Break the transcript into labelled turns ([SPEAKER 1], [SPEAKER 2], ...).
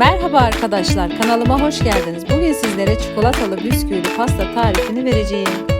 [SPEAKER 1] Merhaba arkadaşlar, kanalıma hoş geldiniz. Bugün sizlere çikolatalı bisküvili pasta tarifini vereceğim.